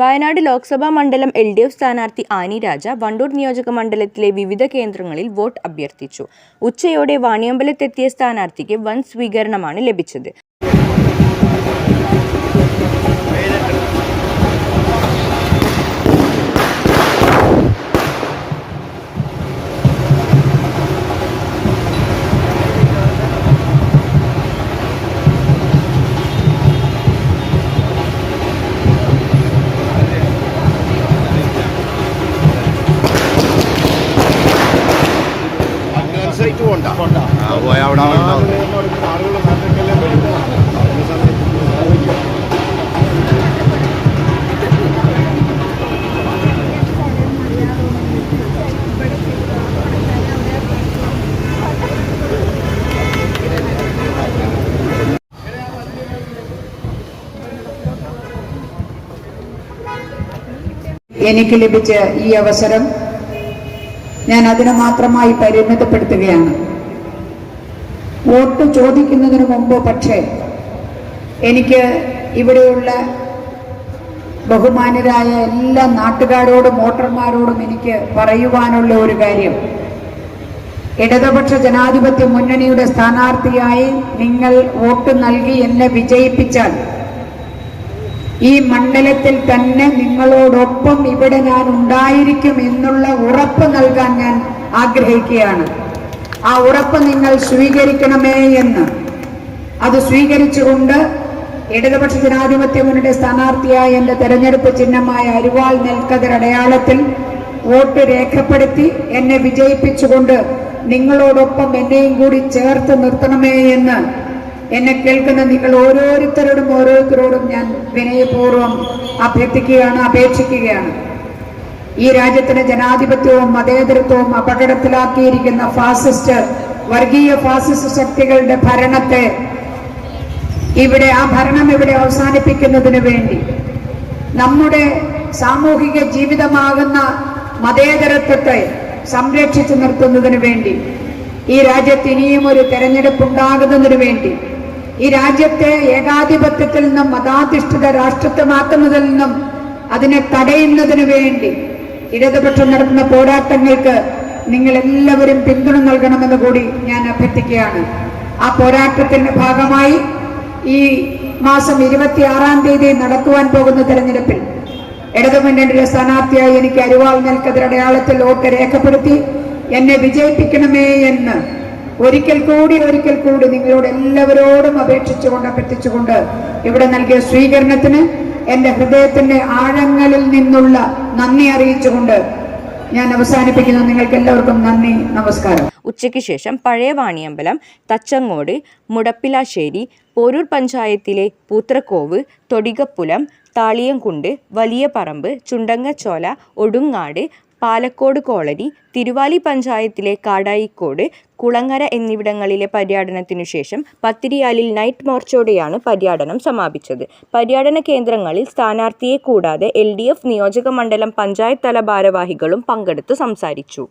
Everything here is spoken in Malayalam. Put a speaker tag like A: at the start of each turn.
A: Wayanad Lok Sabha മണ്ഡലം എൽ ഡി എഫ് സ്ഥാനാർത്ഥി ആനി രാജ വണ്ടൂർ നിയോജക മണ്ഡലത്തിലെ വിവിധ കേന്ദ്രങ്ങളിൽ വോട്ട് അഭ്യർത്ഥിച്ചു. ഉച്ചയോടെ വാണിയമ്പലത്തെത്തിയ സ്ഥാനാർത്ഥിക്ക് വൻ സ്വീകരണമാണ് ലഭിച്ചത്.
B: എനിക്ക് ലഭിച്ച ഈ അവസരം ഞാൻ അതിനെ മാത്രമായി പരിമിതപ്പെടുത്തുകയാണ്. വോട്ട് ചോദിക്കുന്നതിന് മുമ്പ് പക്ഷേ എനിക്ക് ഇവിടെയുള്ള ബഹുമാനരായ എല്ലാ നാട്ടുകാരോടും വോട്ടർമാരോടും എനിക്ക് പറയുവാനുള്ള ഒരു കാര്യം. ഇടതുപക്ഷ ജനാധിപത്യ മുന്നണിയുടെ സ്ഥാനാർത്ഥിയായി നിങ്ങൾ വോട്ട് നൽകി എന്നെ വിജയിപ്പിച്ചാൽ ഈ മണ്ഡലത്തിൽ തന്നെ നിങ്ങളോടൊപ്പം ഇവിടെ ഞാൻ ഉണ്ടായിരിക്കും എന്നുള്ള ഉറപ്പ് നൽകാൻ ഞാൻ ആഗ്രഹിക്കുകയാണ്. ആ ഉറപ്പ് നിങ്ങൾ സ്വീകരിക്കണമേ എന്ന്. അത് സ്വീകരിച്ചുകൊണ്ട് ഇടതുപക്ഷ ജനാധിപത്യ മുന്നണിയുടെ സ്ഥാനാർത്ഥിയായ എന്റെ തെരഞ്ഞെടുപ്പ് ചിഹ്നമായ അരിവാൾ നെൽക്കതിർ അടയാളത്തിൽ വോട്ട് രേഖപ്പെടുത്തി എന്നെ വിജയിപ്പിച്ചുകൊണ്ട് നിങ്ങളോടൊപ്പം എന്നെയും കൂടി ചേർത്ത് നിർത്തണമേ എന്ന് എന്നെ കേൾക്കുന്ന നിങ്ങൾ ഓരോരുത്തരോടും ഓരോരുത്തരോടും ഞാൻ വിനയപൂർവം അഭ്യർത്ഥിക്കുകയാണ് അപേക്ഷിക്കുകയാണ്. ഈ രാജ്യത്തിന് ജനാധിപത്യവും മതേതരത്വവും അപകടത്തിലാക്കിയിരിക്കുന്ന ഫാസിസ്റ്റ് വർഗീയ ഫാസിസ്റ്റ് ശക്തികളുടെ ഭരണത്തെ ഇവിടെ ആ ഭരണം ഇവിടെ അവസാനിപ്പിക്കുന്നതിന് വേണ്ടി നമ്മുടെ സാമൂഹിക ജീവിതമാകുന്ന മതേതരത്വത്തെ സംരക്ഷിച്ചു നിർത്തുന്നതിന് വേണ്ടി ഈ രാജ്യത്ത് ഇനിയും ഒരു തെരഞ്ഞെടുപ്പ് ഉണ്ടാകുന്നതിന് വേണ്ടി ഈ രാജ്യത്തെ ഏകാധിപത്യത്തിൽ നിന്നും മതാധിഷ്ഠിത രാഷ്ട്രത്വമാക്കുന്നതിൽ നിന്നും അതിനെ തടയുന്നതിന് വേണ്ടി ഇടതുപക്ഷം നടത്തുന്ന പോരാട്ടങ്ങൾക്ക് നിങ്ങൾ എല്ലാവരും പിന്തുണ നൽകണമെന്ന് കൂടി ഞാൻ അഭ്യർത്ഥിക്കുകയാണ്. ആ പോരാട്ടത്തിന്റെ ഭാഗമായി ഈ മാസം ഇരുപത്തിയാറാം തീയതി നടക്കുവാൻ പോകുന്ന തെരഞ്ഞെടുപ്പിൽ ഇടതുമുന്നണിയുടെ സ്ഥാനാർത്ഥിയായി എനിക്ക് അരുവാൾ നൽകതിരടയാളത്തിൽ വോട്ട് രേഖപ്പെടുത്തി എന്നെ വിജയിപ്പിക്കണമേ എന്ന് ഒരിക്കൽ കൂടി ഒരിക്കൽ കൂടി നിങ്ങളോട് എല്ലാവരോടും അപേക്ഷിച്ചുകൊണ്ട് അഭ്യർത്ഥിച്ചുകൊണ്ട് ഇവിടെ നൽകിയ സ്വീകരണത്തിന് എന്റെ ഹൃദയത്തിന്റെ ആഴങ്ങളിൽ നിന്നുള്ള നന്ദി അറിയിച്ചുകൊണ്ട് ഞാൻ അവസാനിപ്പിക്കുന്നു. നിങ്ങൾക്ക് എല്ലാവർക്കും നന്ദി നമസ്കാരം.
A: ഉച്ചയ്ക്ക് ശേഷം പഴയ വാണിയമ്പലം തച്ചങ്ങോട് മുടപ്പിലാശ്ശേരി പോരൂർ പഞ്ചായത്തിലെ പൂത്രക്കോവ് തൊടികപ്പുലം താളിയംകുണ്ട് വലിയ പറമ്പ് ചുണ്ടങ്ങച്ചോല ഒടുങ്ങാട് പാലക്കോട് കോളനി തിരുവാലി പഞ്ചായത്തിലെ കാടായിക്കോട് കുളങ്ങര എന്നിവിടങ്ങളിലെ പര്യടനത്തിനു ശേഷം പത്തിരിയാലിൽ നൈറ്റ് മോർച്ചോടെയാണ് പര്യടനം സമാപിച്ചത്. പര്യടന കേന്ദ്രങ്ങളിൽ സ്ഥാനാർത്ഥിയെ കൂടാതെ എൽ ഡി എഫ് നിയോജക മണ്ഡലം പഞ്ചായത്ത് തല ഭാരവാഹികളും പങ്കെടുത്ത് സംസാരിച്ചു.